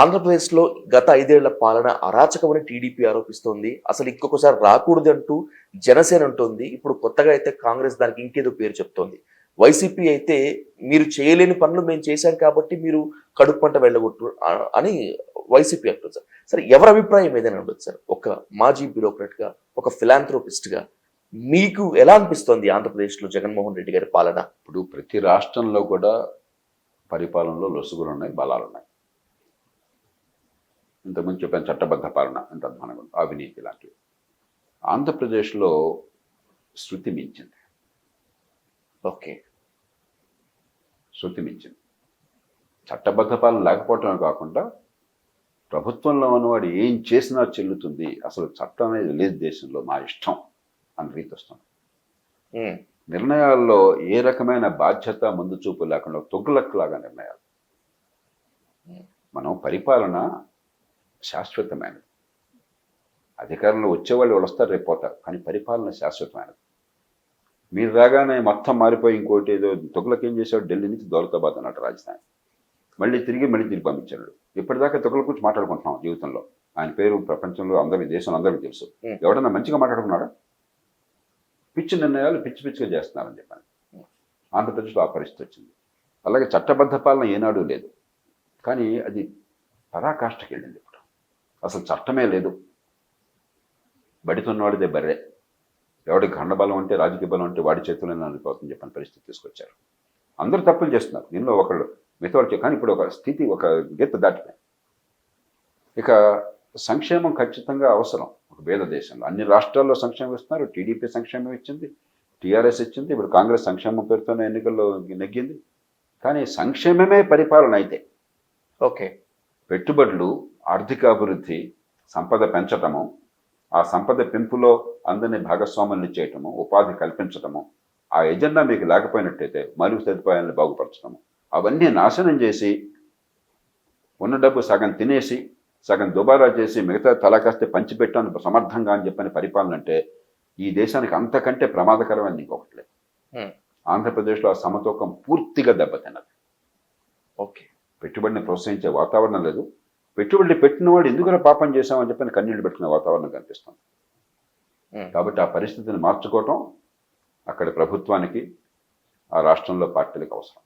ఆంధ్రప్రదేశ్లో గత ఐదేళ్ళ పాలన అరాచకమని టీడీపీ ఆరోపిస్తోంది. అసలు ఇంకొకసారి రాకూడదు అంటూ జనసేన అంటోంది. ఇప్పుడు కొత్తగా అయితే కాంగ్రెస్ దానికి ఇంకేదో పేరు చెప్తోంది. వైసీపీ అయితే మీరు చేయలేని పనులు మేము చేశాం కాబట్టి మీరు కడుపు పంట వెళ్ళగొట్టు అని వైసీపీ అంటుంది సార్. సరే ఎవరి అభిప్రాయం ఏదైనా ఉండదు సార్? ఒక మాజీ బ్యూరోక్రాట్గా ఒక ఫిలాంథ్రోపిస్ట్గా మీకు ఎలా అనిపిస్తోంది ఆంధ్రప్రదేశ్లో జగన్మోహన్ రెడ్డి గారి పాలన? ఇప్పుడు ప్రతి రాష్ట్రంలో కూడా పరిపాలనలో లొసుగులు ఉన్నాయి బలాలు ఉన్నాయి. ఇంతకుముందు చెప్పాను చట్టబద్ధ పాలన ఎంత అధ్వానంగా ఉంది అవినీతి లాంటివి. ఆంధ్రప్రదేశ్లో శృతి మించింది. ఓకే. శృతి మించింది. చట్టబద్ధ పాలన లేకపోవటమే కాకుండా ప్రభుత్వంలో ఉన్నవాడు ఏం చేసినా చెల్లుతుంది. అసలు చట్టం అనేది లేదు దేశంలో మా ఇష్టం అని రీతి వస్తుంది. నిర్ణయాల్లో ఏ రకమైన బాధ్యత ముందు చూపు లేకుండా తొగ్గులక్కులాగా నిర్ణయాలు. మనం పరిపాలన శాశ్వతమైనది. అధికారంలో వచ్చేవాళ్ళు వాళ్ళు వస్తారు రేపు పోతారు కానీ పరిపాలన శాశ్వతమైనది. మీరు రాగానే మొత్తం మారిపోయి ఇంకోటి ఏదో తొగ్గులకు ఏం చేశాడు? ఢిల్లీ నుంచి దౌలతాబాద్ అన్నట్టు రాజధాని. మళ్ళీ తిరిగి మళ్ళీ తిరిగి పంపించాడు. ఇప్పటిదాకా తొగ్గుల గురించి మాట్లాడుకుంటున్నాం జీవితంలో. ఆయన పేరు ప్రపంచంలో అందరి దేశంలో అందరికీ తెలుసు. ఎవడన్నా మంచిగా మాట్లాడుకున్నాడా? పిచ్చి నిర్ణయాలు పిచ్చి పిచ్చిగా చేస్తున్నారని చెప్పాను. ఆంధ్రప్రదేశ్లో ఆ పరిస్థితి వచ్చింది. అలాగే చట్టబద్ధ పాలన ఏనాడు లేదు. కానీ అది పరాకాష్ఠకి వెళ్ళింది అసలు చట్టమే లేదు. బడితున్నవాడిదే బర్రె. ఎవడికి గండబలం అంటే రాజకీయ బలం అంటే వాడి చేతుల్లోనే అనిపోతుంది చెప్పని పరిస్థితి తీసుకొచ్చారు. అందరూ తప్పులు చేస్తున్నారు. దీనిలో ఒకళ్ళు మిగతా కానీ ఇప్పుడు ఒక స్థితి ఒక గీత దాటిపోయింది. ఇక సంక్షేమం ఖచ్చితంగా అవసరం. ఒక పేద దేశంలో అన్ని రాష్ట్రాల్లో సంక్షేమం ఇస్తున్నారు. టీడీపీ సంక్షేమం ఇచ్చింది టీఆర్ఎస్ ఇచ్చింది ఇప్పుడు కాంగ్రెస్ సంక్షేమం పేరుతోనే ఎన్నికల్లో నెగ్గింది. కానీ సంక్షేమమే పరిపాలన అయితే ఓకే. పెట్టుబడులు ఆర్థిక అభివృద్ధి సంపద పెంచటము ఆ సంపద పెంపులో అందరినీ భాగస్వాములు చేయటము ఉపాధి కల్పించటము ఆ ఎజెండా మీకు లేకపోయినట్టయితే మరుగు సదుపాయాలను బాగుపరచడము అవన్నీ నాశనం చేసి ఉన్న డబ్బు సగం తినేసి సగం దుబారా చేసి మిగతా తలకాస్తే పంచిపెట్టాను సమర్థంగా అని చెప్పని పరిపాలన అంటే ఈ దేశానికి అంతకంటే ప్రమాదకరమైనది ఇంకొకటి లేదు. ఆంధ్రప్రదేశ్లో ఆ సమతూకం పూర్తిగా దెబ్బతిన్నది. ఓకే. పెట్టుబడిని ప్రోత్సహించే వాతావరణం లేదు. పెట్టుబడి పెట్టిన వాడు ఎందుకు పాపం చేశామని చెప్పని కన్నీళ్ళు పెట్టుకునే వాతావరణం కనిపిస్తుంది. కాబట్టి ఆ పరిస్థితిని మార్చుకోవటం అక్కడ ప్రభుత్వానికి ఆ రాష్ట్రంలో పార్టీలకు అవసరం